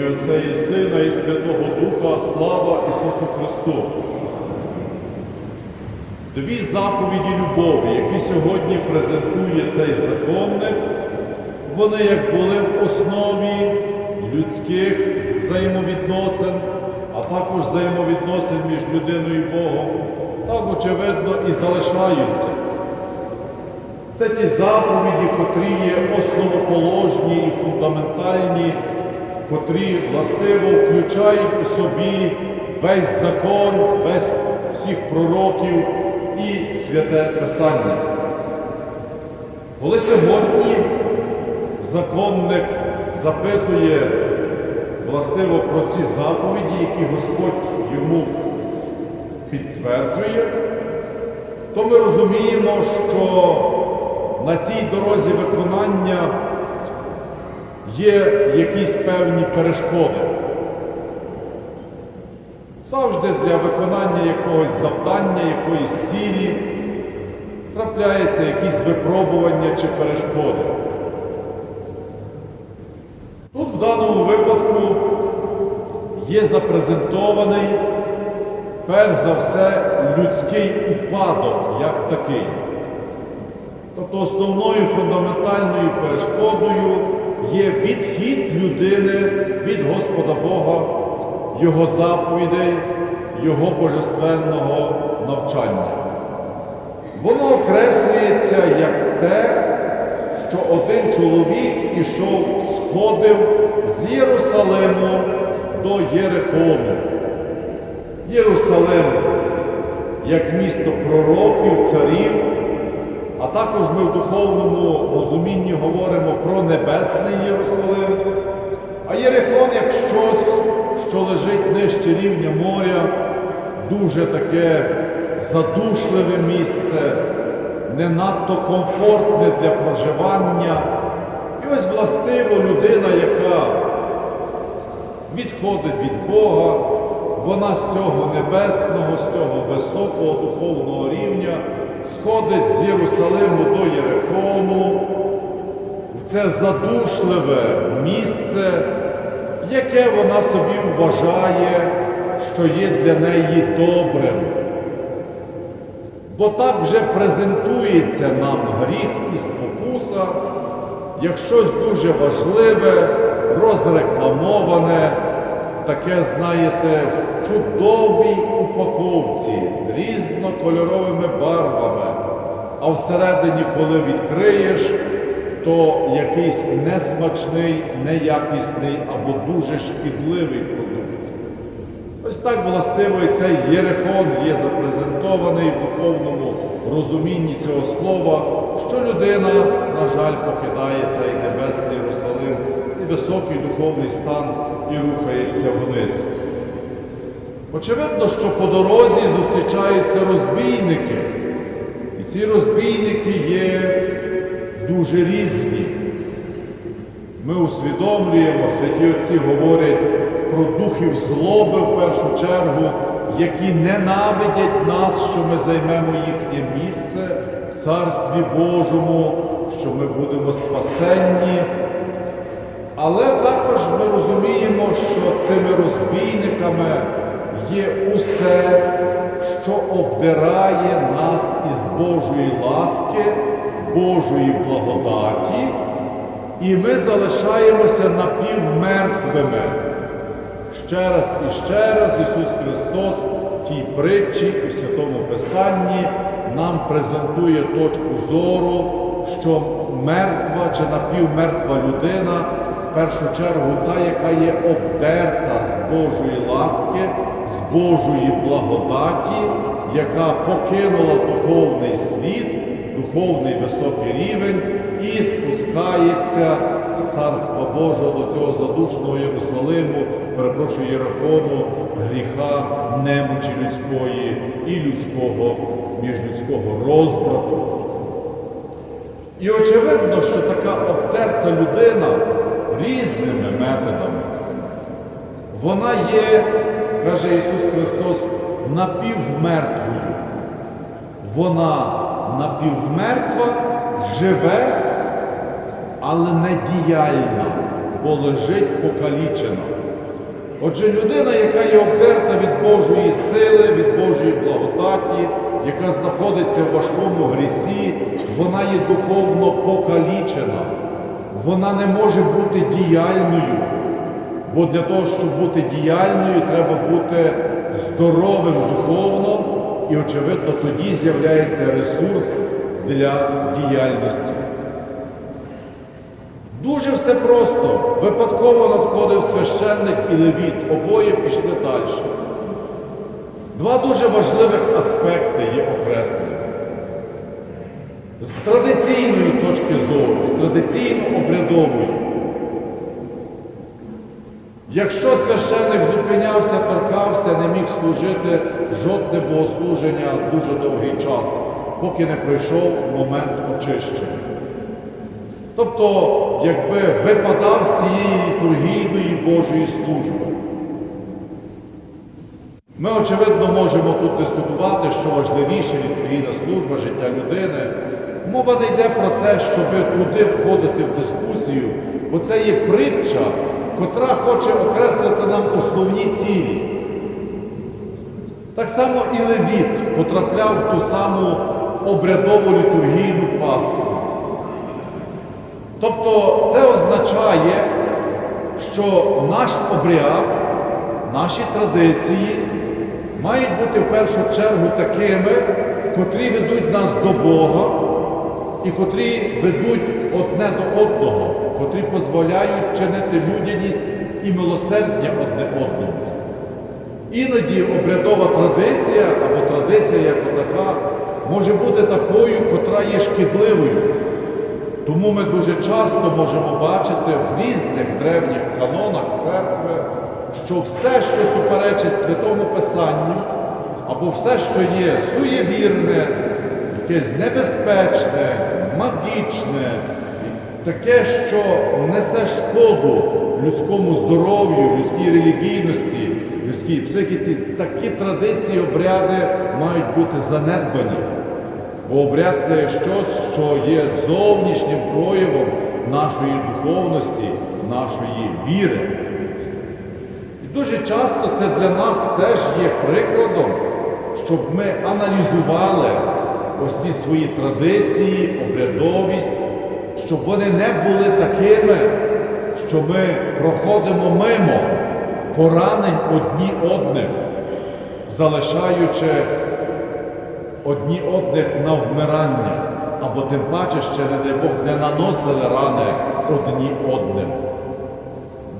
Отця і Сина, і Святого Духа, слава Ісусу Христу. Дві заповіді любові, які сьогодні презентує цей законник, вони як були в основі людських взаємовідносин, а також взаємовідносин між людиною і Богом, так очевидно і залишаються. Це ті заповіді, котрі є основоположні і фундаментальні, котрі властиво включають у собі весь закон, весь всіх пророків і святе Писання. Коли сьогодні законник запитує властиво про ці заповіді, які Господь йому підтверджує, то ми розуміємо, що на цій дорозі виконання є якісь певні перешкоди. Завжди для виконання якогось завдання, якоїсь цілі трапляються якісь випробування чи перешкоди. Тут в даному випадку є запрезентований перш за все людський упадок як такий. Тобто основною фундаментальною перешкодою є відхід людини від Господа Бога, Його заповідей, Його божественного навчання. Воно окреслюється як те, що один чоловік ішов, сходив з Єрусалиму до Єрихону. Єрусалим як місто пророків, царів. А також ми в духовному розумінні говоримо про Небесний Єрусалим, а Єрихон як щось, що лежить нижче рівня моря, дуже таке задушливе місце, не надто комфортне для проживання. І ось властиво людина, яка відходить від Бога, вона з цього небесного, з цього високого духовного рівня сходить з Єрусалиму до Єрихону, в це задушливе місце, яке вона собі вважає, що є для неї добрим. Бо так вже презентується нам гріх і спокуса, як щось дуже важливе, розрекламоване, таке, знаєте, в чудовій упаковці з різнокольоровими барвами. А всередині, коли відкриєш, то якийсь несмачний, неякісний або дуже шкідливий продукт. Ось так властиво і цей Єрихон є запрезентований в духовному розумінні цього слова, що людина, на жаль, покидає цей небесний Єрусалим і високий духовний стан і рухається вниз. Очевидно, що по дорозі зустрічаються розбійники. І ці розбійники є дуже різні. Ми усвідомлюємо, святі отці говорять про духів злоби в першу чергу, які ненавидять нас, що ми займемо їхнє місце в Царстві Божому, що ми будемо спасенні. Але також ми розуміємо, що цими розбійниками є усе, що обдирає нас із Божої ласки, Божої благодаті, і ми залишаємося напівмертвими. Ще раз і ще раз Ісус Христос в тій притчі у Святому Писанні нам презентує точку зору, що мертва чи напівмертва людина в першу чергу та, яка є обдерта з Божої ласки, з Божої благодаті, яка покинула духовний світ, духовний високий рівень і спускається з Царства Божого до цього задушного Єрусалиму, перепрошую Єрихону, гріха, немочі людської і людського, міжлюдського розбрату. І очевидно, що така обтерта людина різними методами, вона є, каже Ісус Христос, напівмертвою. Вона напівмертва, живе, але не діяльна, бо лежить покалічена. Отже, людина, яка є обдерта від Божої сили, від Божої благодаті, яка знаходиться в важкому грісі, вона є духовно покалічена. Вона не може бути діяльною. Бо для того, щоб бути діяльною, треба бути здоровим духовно, і, очевидно, тоді з'являється ресурс для діяльності. Дуже все просто. Випадково надходив священник і левіт, обоє пішли далі. Два дуже важливих аспекти є окреслені. З традиційної точки зору, з традиційно обрядової. Якщо священник зупинявся, торкався, не міг служити жодне богослуження дуже довгий час, поки не прийшов момент очищення. Тобто, якби випадав з цієї літургійної Божої служби. Ми, очевидно, можемо тут дискутувати, що важливіше літургійна служба, життя людини. Мова не йде про це, щоб туди входити в дискусію, бо це є притча, котра хоче окреслити нам основні цілі. Так само і Левіт потрапляв в ту саму обрядову літургійну пастку. Тобто це означає, що наш обряд, наші традиції мають бути в першу чергу такими, котрі ведуть нас до Бога і котрі ведуть одне до одного, котрі дозволяють чинити людяність і милосердя одне одному. Іноді обрядова традиція або традиція як така може бути такою, котра є шкідливою. Тому ми дуже часто можемо бачити в різних древніх канонах церкви, що все, що суперечить Святому Писанню, або все, що є суєвірне, якесь небезпечне, магічне, таке, що несе шкоду людському здоров'ю, людській релігійності, людській психіці, такі традиції, обряди мають бути занедбані. Бо обряд це щось, що є зовнішнім проявом нашої духовності, нашої віри. І дуже часто це для нас теж є прикладом, щоб ми аналізували ось ці свої традиції, обрядовість, щоб вони не були такими, що ми проходимо мимо поранень одні одних, залишаючи одні одних на вмирання, або тим паче ще, не дай Бог, не наносили рани одні одним.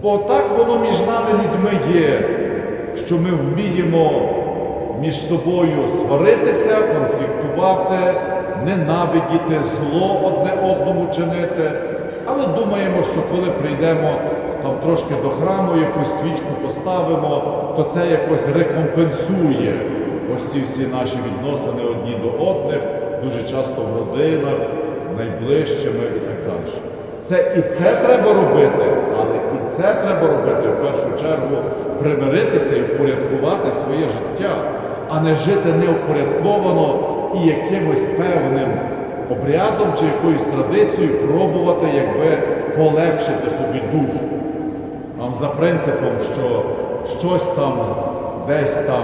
Бо так воно між нами людьми є, що ми вміємо між собою сваритися, конфліктувати, ненавидіти, зло одне одному чинити. Але думаємо, що коли прийдемо там трошки до храму, якусь свічку поставимо, то це якось рекомпенсує ось ці всі наші відносини одні до одних, дуже часто в родинах, найближчими і так далі. Це і це треба робити, але і це треба робити в першу чергу примиритися і впорядкувати своє життя, а не жити неупорядковано і якимось певним обрядом чи якоюсь традицією пробувати якби полегшити собі душу. Там за принципом, що щось там десь там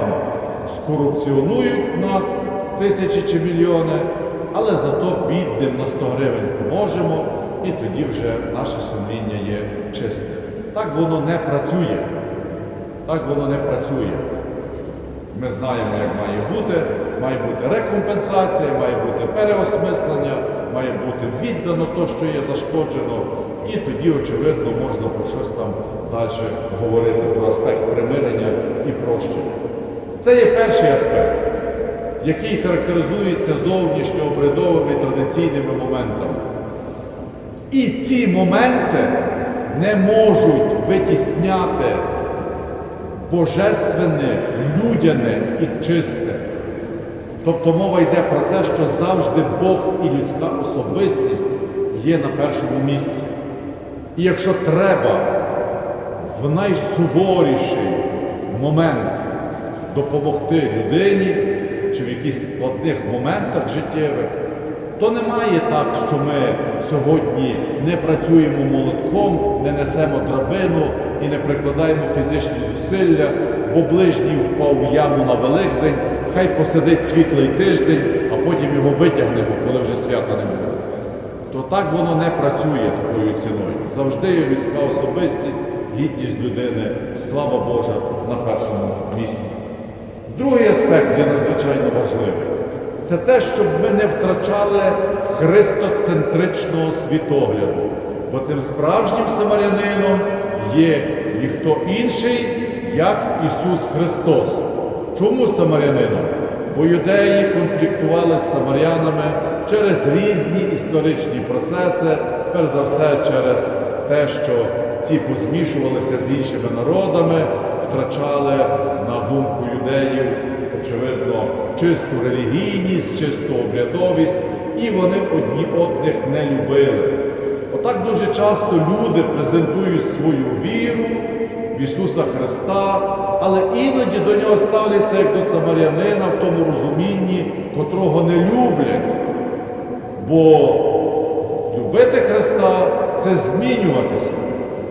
скорупціонують на тисячі чи мільйони, але зато бідним на 100 гривень поможемо, і тоді вже наше сумління є чисте. Так воно не працює. Так воно не працює. Ми знаємо, як має бути. Має бути рекомпенсація, має бути переосмислення, має бути віддано то, що є зашкоджено. І тоді, очевидно, можна про щось там далі говорити, про аспект примирення і прощення. Це є перший аспект, який характеризується зовнішньообрядовими традиційними моментами. І ці моменти не можуть витісняти божественне, людяне і чисте. Тобто мова йде про те, що завжди Бог і людська особистість є на першому місці. І якщо треба в найсуворіший момент допомогти людині чи в якихось складних моментах життєвих, То немає так, що ми сьогодні не працюємо молотком, не несемо драбину і не прикладаємо фізичні зусилля, бо ближній впав в яму на Великдень, хай посидить світлий тиждень, а потім його витягнемо, коли вже свята не буде. То так воно не працює такою ціною. Завжди є людська особистість, гідність людини, слава Божа на першому місці. Другий аспект є надзвичайно важливий. Це те, щоб ми не втрачали христоцентричного світогляду. Бо цим справжнім самарянином є ніхто інший, як Ісус Христос. Чому самарянином? Бо юдеї конфліктували з самарянами через різні історичні процеси, перш за все через те, що ці позмішувалися з іншими народами, втрачали, на думку юдеїв, очевидно, чисту релігійність, чисту обрядовість, і вони одні одних не любили. Отак дуже часто люди презентують свою віру в Ісуса Христа, але іноді до нього ставляться як до самарянина в тому розумінні, котрого не люблять. Бо любити Христа це змінюватися,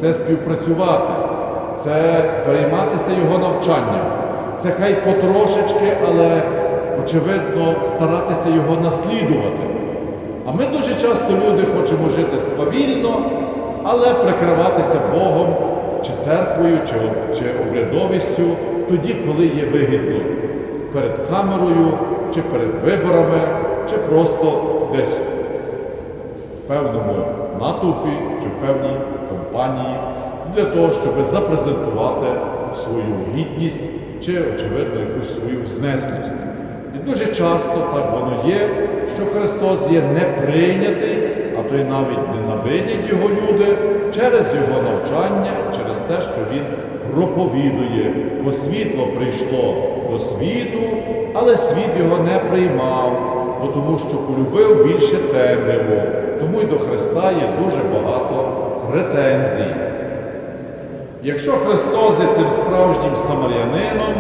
це співпрацювати, це перейматися Його навчанням. Це хай потрошечки, але очевидно старатися його наслідувати. А ми дуже часто люди хочемо жити свавільно, але прикриватися Богом чи церквою, чи, чи обрядовістю тоді, коли є вигідно перед камерою, чи перед виборами, чи просто десь в певному натовпі чи в певній компанії для того, щоб запрезентувати свою гідність чи, очевидно, якусь свою знесеність. І дуже часто так воно є, що Христос є неприйнятий, а то й навіть ненавидять його люди через його навчання, через те, що він проповідує, бо світло прийшло до світу, але світ його не приймав, бо тому що полюбив більше темряву. Тому й до Христа є дуже багато претензій. Якщо Христос є цим справжнім самарянином,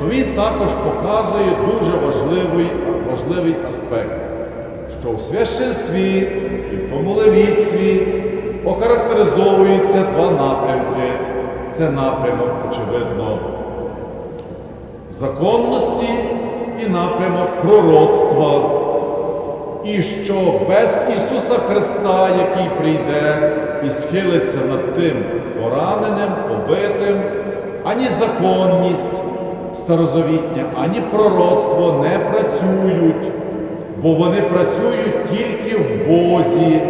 то Він також показує дуже важливий, важливий аспект, що в священстві і в помолевіцтві охарактеризовуються два напрямки. Це напрямок, очевидно, законності і напрямок пророцтва. І що без Ісуса Христа, який прийде і схилиться над тим пораненим, побитим, ані законність старозавітня, ані пророцтво не працюють, бо вони працюють тільки в Бозі,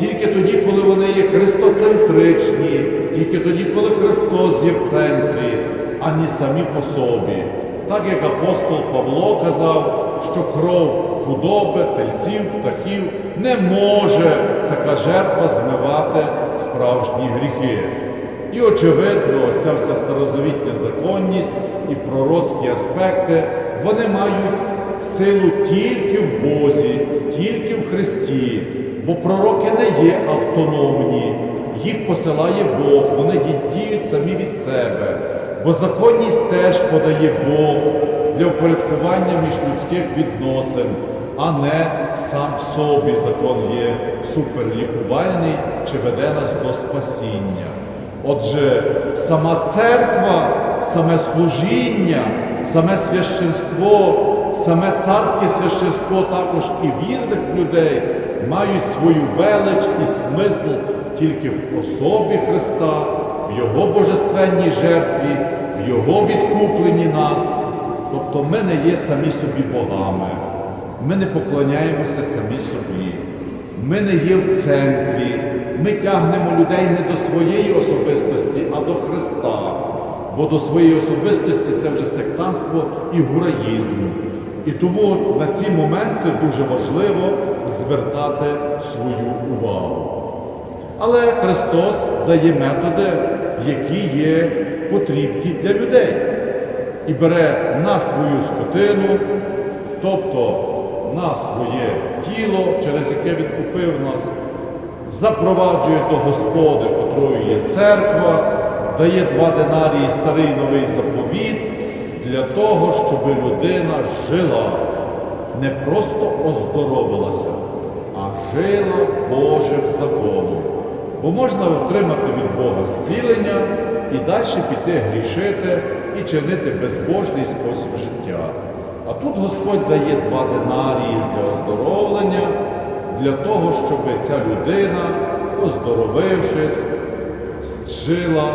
тільки тоді, коли вони є христоцентричні, тільки тоді, коли Христос є в центрі, ані самі по собі. Так як апостол Павло казав, що кров худоби, тельців, птахів не може така жертва змивати справжні гріхи. І очевидно, ця вся старозавітня законність і пророцькі аспекти, вони мають силу тільки в Бозі, тільки в Христі, бо пророки не є автономні, їх посилає Бог, вони діють самі від себе. Бо законність теж подає Бог для впорядкування міжлюдських відносин, а не сам в собі закон є суперлікувальний чи веде нас до спасіння. Отже, сама церква, саме служіння, саме священство, саме царське священство також і вірних людей мають свою велич і смисл тільки в особі Христа, в Його божественній жертві, в Його відкупленні нас. Тобто ми не є самі собі богами, ми не поклоняємося самі собі, ми не є в центрі, ми тягнемо людей не до своєї особистості, а до Христа. Бо до своєї особистості це вже сектанство і гураїзм. І тому на ці моменти дуже важливо звертати свою увагу. Але Христос дає методи, які є потрібні для людей. І бере на свою скотину, тобто на своє тіло, через яке відкупив нас, запроваджує до Господи, котрою є церква, дає два динарії старий новий заповіт для того, щоб людина жила, не просто оздоровилася, а жила Божим законом. Бо можна отримати від Бога зцілення і далі піти грішити і чинити безбожний спосіб життя. А тут Господь дає два динарії для оздоровлення, для того, щоб ця людина, оздоровившись, жила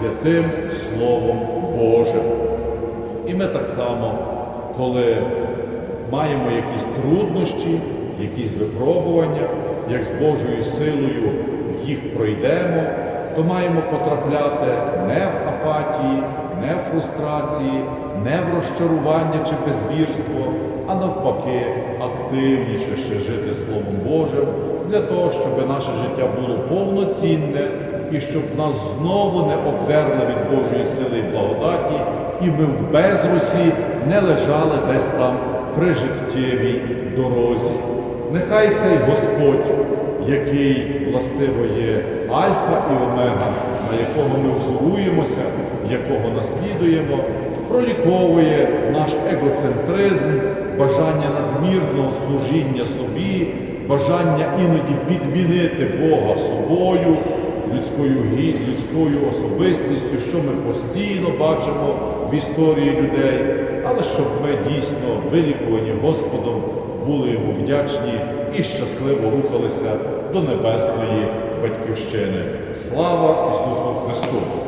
святим Словом Божим. І ми так само, коли маємо якісь труднощі, якісь випробування, як з Божою силою їх пройдемо, то маємо потрапляти не в апатії, не в фрустрації, не в розчарування чи безвірство, а навпаки, активніше ще жити Словом Божим для того, щоб наше життя було повноцінне і щоб нас знову не обдерла від Божої сили і благодаті, і ми в безрусі не лежали десь там при життєвій дорозі. Нехай цей Господь, який властиво є Альфа і Омега, на якого ми взоруємося, якого наслідуємо, проліковує наш егоцентризм, бажання надмірного служіння собі, бажання іноді підмінити Бога собою, людською гід, людською особистістю, що ми постійно бачимо в історії людей, але щоб ми дійсно вилікувані Господом були йому вдячні і щасливо рухалися до небесної батьківщини. Слава Ісусу Христу!